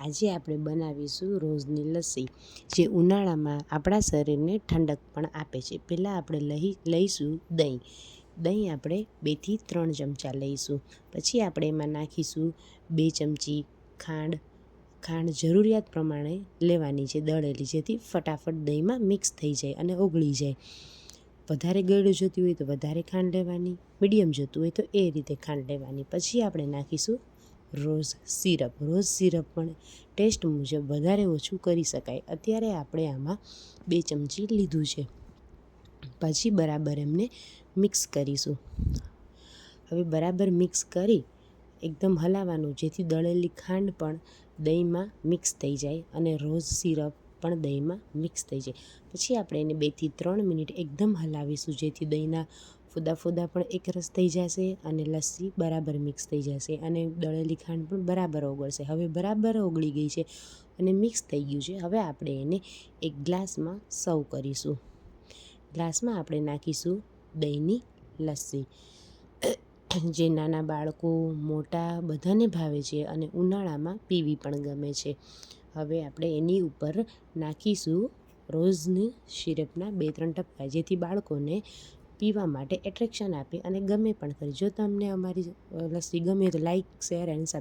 આજે આપણે બનાવીશું રોજની લસ્સી, જે ઉનાળામાં આપણા શરીરને ઠંડક પણ આપે છે. પહેલાં આપણે લઈ લઈશું દહીં. દહીં આપણે બેથી ત્રણ ચમચા લઈશું. પછી આપણે એમાં નાખીશું બે ચમચી ખાંડ. ખાંડ જરૂરિયાત પ્રમાણે લેવાની છે દળેલી, જેથી ફટાફટ દહીંમાં મિક્સ થઈ જાય અને ઓગળી જાય. વધારે ગળ્યું જોતી હોય તો વધારે ખાંડ લેવાની મીડિયમ જોતું હોય તો એ રીતે ખાંડ લેવાની. પછી આપણે નાખીશું રોઝ સિરપ. રોઝ સિરપ પણ ટેસ્ટ મુજબ વધારે ઓછું કરી શકાય. અત્યારે આપણે આમાં બે ચમચી લીધું છે. પછી બરાબર એમને મિક્સ કરીશું. હવે બરાબર મિક્સ કરી એકદમ હલાવવાનું, જેથી દળેલી ખાંડ પણ દહીંમાં મિક્સ થઈ જાય અને રોઝ સિરપ પણ દહીંમાં મિક્સ થઈ જાય. પછી આપણે એને બેથી ત્રણ મિનિટ એકદમ હલાવીશું, જેથી દહીંના ફૂદા ફૂદા પણ એકરસ થઈ જશે અને લસ્સી બરાબર મિક્સ થઈ જશે અને દળેલી ખાંડ પણ બરાબર ઓગળશે. હવે બરાબર ઓગળી ગઈ છે અને મિક્સ થઈ ગયું છે. હવે આપણે એને એક ગ્લાસમાં સર્વ કરીશું. ગ્લાસમાં આપણે નાખીશું દહીંની લસ્સી. જે નાના બાળકો મોટા બધાને ભાવે છે અને ઉનાળામાં પીવી પણ ગમે છે. હવે આપણે એની ઉપર નાખીશું રોઝની સિરપના બે ત્રણ ટપકા, જેથી બાળકોને પીવા માટે એટ્રેક્શન આપે અને ગમે પણ કરી. જો તમને અમારી લસ્સી ગમે તો લાઈક શેર એન્ડ સબ